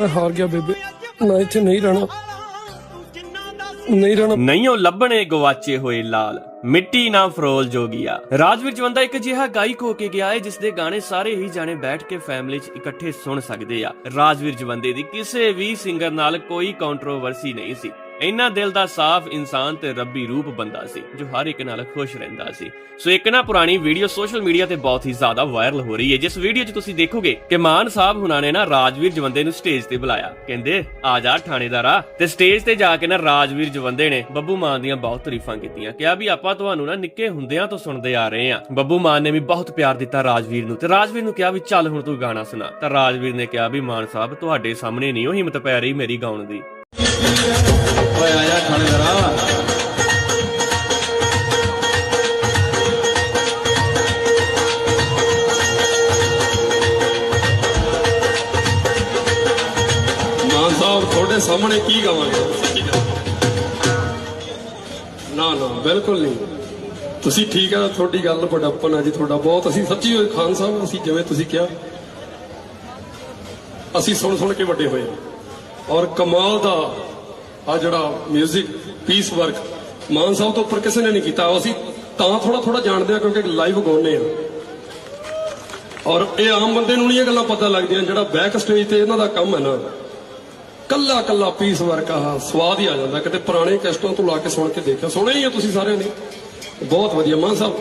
ਮੈਂ ਹਾਰ ਗਿਆ ਬੇਬੇ। ਮੈਂ ਇੱਥੇ ਨਹੀਂ ਰਹਿਣਾ। ਨਹੀਂ ਰਹਿਣਾ। ਨਹੀਂ ਉਹ ਲੱਭਣੇ ਗਵਾਚੇ ਹੋਏ ਲਾਲ। ਮਿੱਟੀ ਨਾ ਫਰੋਲ ਜੋਗੀਆ। ਰਾਜਵੀਰ ਜਵੰਦਾ ਇੱਕ ਅਜਿਹਾ ਗਾਇਕ ਹੋ ਕੇ ਗਿਆ ਹੈ, ਜਿਸ ਦੇ ਗਾਣੇ ਸਾਰੇ ਹੀ ਜਾਣੇ ਬੈਠ ਕੇ ਫੈਮਿਲੀ 'ਚ ਇਕੱਠੇ ਸੁਣ ਸਕਦੇ ਆ। ਰਾਜਵੀਰ ਜਵੰਦੇ ਦੀ ਕਿਸੇ ਵੀ ਸਿੰਗਰ ਨਾਲ ਕੋਈ ਕੰਟਰੋਵਰਸੀ ਨਹੀਂ ਸੀ। ਇੰਨਾ ਦਿਲ ਦਾ ਸਾਫ਼ ਇਨਸਾਨ ਤੇ ਰੱਬੀ ਰੂਪ ਬੰਦਾ ਸੀ, ਜੋ ਹਰ ਇੱਕ ਨਾਲ ਖੁਸ਼ ਰਹਿੰਦਾ ਸੀ। ਸੋ ਇੱਕ ਨਾ ਪੁਰਾਣੀ ਵੀਡੀਓ ਸੋਸ਼ਲ ਮੀਡੀਆ ਤੇ ਬਹੁਤ ਹੀ ਜ਼ਿਆਦਾ ਵਾਇਰਲ ਹੋ ਰਹੀ ਹੈ, ਜਿਸ ਵੀਡੀਓ 'ਚ ਤੁਸੀਂ ਦੇਖੋਗੇ ਕਿ ਮਾਨ ਸਾਹਿਬ ਹੁਣਾਂ ਨੇ ਨਾ ਰਾਜਵੀਰ ਜਵੰਦੇ ਨੂੰ ਸਟੇਜ ਤੇ ਬੁਲਾਇਆ। ਕਹਿੰਦੇ, ਆ ਜਾ ਥਾਣੇਦਾਰਾ ਤੇ ਸਟੇਜ ਤੇ ਜਾ ਕੇ ਨਾ ਰਾਜਵੀਰ ਜਵੰਦੇ ਨੇ ਬੱਬੂ ਮਾਨ ਦੀਆਂ ਬਹੁਤ ਤਾਰੀਫਾਂ ਕੀਤੀਆਂ, ਕਿਹਾ ਵੀ ਆਪਾਂ ਤੁਹਾਨੂੰ ਨਾ ਨਿੱਕੇ ਹੁੰਦਿਆਂ ਤੋਂ ਸੁਣਦੇ ਆ ਰਹੇ ਆ ਬੱਬੂ ਮਾਨ ਨੇ ਵੀ ਬਹੁਤ ਪਿਆਰ ਦਿੱਤਾ ਰਾਜਵੀਰ ਨੂੰ ਤੇ ਰਾਜਵੀਰ ਨੂੰ ਕਿਹਾ ਵੀ, ਚੱਲ ਹੁਣ ਤੂੰ ਗਾਣਾ ਸੁਣਾ। ਤਾਂ ਰਾਜਵੀਰ ਨੇ ਕਿਹਾ ਵੀ, ਮਾਨ ਸਾਹਿਬ, ਤੁਹਾਡੇ ਸਾਹਮਣੇ ਨਹੀਂ ਉਹ ਹਿੰਮਤ ਪੈ ਰਹੀ ਮੇਰੀ ਗਾਉਣ ਦੀ। ਓਏ ਆਇਆ ਥਾਣੇਦਾਰਾ ਮਾਨ ਸਾਹਿਬ, ਤੁਹਾਡੇ ਸਾਹਮਣੇ ਕੀ ਗਾਵਾਂਗੇ? ਨਾ ਨਾ, ਬਿਲਕੁਲ ਨਹੀਂ। ਤੁਸੀਂ ਠੀਕ ਆ, ਤੁਹਾਡੀ ਗੱਲ ਬੜਾਪਨ ਆ ਜੀ, ਤੁਹਾਡਾ ਬਹੁਤ। ਅਸੀਂ ਸੱਚੀ ਹੋਏ ਖਾਨ ਸਾਹਿਬ, ਅਸੀਂ ਜਿਵੇਂ ਤੁਸੀਂ ਕਿਹਾ, ਅਸੀਂ ਸੁਣ ਸੁਣ ਕੇ ਵੱਡੇ ਹੋਏ ਹਾਂ। ਔਰ ਕਮਾਲ ਦਾ ਆ ਜਿਹੜਾ 뮤직 ਪੀਸ ਵਰਕ ਮਾਨ ਸਾਹਿਬ ਤੋਂ ਉੱਪਰ ਕਿਸੇ ਨੇ ਨਹੀਂ ਕੀਤਾ ਅਸੀਂ ਤਾਂ ਥੋੜਾ ਥੋੜਾ ਜਾਣਦੇ ਆ ਕਿਉਂਕਿ ਲਾਈਵ ਗਾਉਂਦੇ ਆ ਔਰ ਇਹ ਆਮ ਬੰਦੇ ਨੂੰ ਨਹੀਂ ਇਹ ਗੱਲਾਂ ਪਤਾ ਲੱਗਦੀਆਂ ਜਿਹੜਾ ਬੈਕ ਸਟੇਜ ਤੇ ਇਹਨਾਂ ਦਾ ਕੰਮ ਹੈ ਨਾ ਕੱਲਾ ਕੱਲਾ ਪੀਸ ਵਰਕ ਆ ਸਵਾਦ ਹੀ ਆ ਜਾਂਦਾ ਕਿਤੇ ਪੁਰਾਣੇ ਕੈਸਟਾਂ ਤੋਂ ਲਾ ਕੇ ਸੁਣ ਕੇ ਦੇਖਿਆ ਸੁਣਿਆ ਹੀ ਆ ਤੁਸੀਂ ਸਾਰਿਆਂ ਨੇ ਬਹੁਤ ਵਧੀਆ ਮਾਨ ਸਾਹਿਬ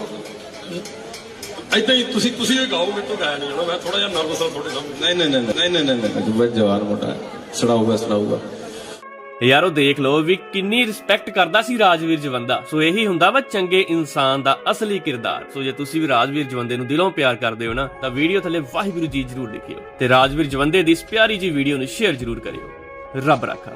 ਏਦਾਂ ਹੀ ਤੁਸੀਂ ਤੁਸੀਂ ਇਹ ਗਾਓ ਮੇਰੇ ਤੋਂ ਗਾਇਆ ਨਹੀਂ ਜਾਣਾ ਮੈਂ ਥੋੜਾ ਜਿਹਾ ਨਰਵਸ ਹਾਂ ਤੁਹਾਡੇ ਸਾਹਮਣੇ ਨਹੀਂ ਨਹੀਂ ਨਹੀਂ ਨਹੀਂ ਨਹੀਂ ਨਹੀਂ ਨਹੀਂ ਜਵਾਨ ਮੋਟਾ ਸੜਾਊਗਾ ਸੜਾਊਗਾ। ਯਾਰ ਉਹ ਦੇਖ ਲਓ ਵੀ ਕਿੰਨੀ ਰਿਸਪੈਕਟ ਕਰਦਾ ਸੀ ਰਾਜਵੀਰ ਜਵੰਦਾ। ਸੋ ਇਹੀ ਹੁੰਦਾ ਵਾ ਚੰਗੇ ਇਨਸਾਨ ਦਾ ਅਸਲੀ ਕਿਰਦਾਰ। ਸੋ ਜੇ ਤੁਸੀਂ ਵੀ ਰਾਜਵੀਰ ਜਵੰਦੇ ਨੂੰ ਦਿਲੋਂ ਪਿਆਰ ਕਰਦੇ ਹੋ ਨਾ, ਤਾਂ ਵੀਡੀਓ ਥੱਲੇ ਵਾਹਿਗੁਰੂ ਜੀ ਜਰੂਰ ਲਿਖਿਓ। ਤੇ ਰਾਜਵੀਰ ਜਵੰਦੇ ਦੀ ਇਸ ਪਿਆਰੀ ਜੀ ਵੀਡੀਓ ਨੂੰ ਸ਼ੇਅਰ ਜਰੂਰ ਕਰਿਓ। ਰੱਬ ਰਾਖਾ।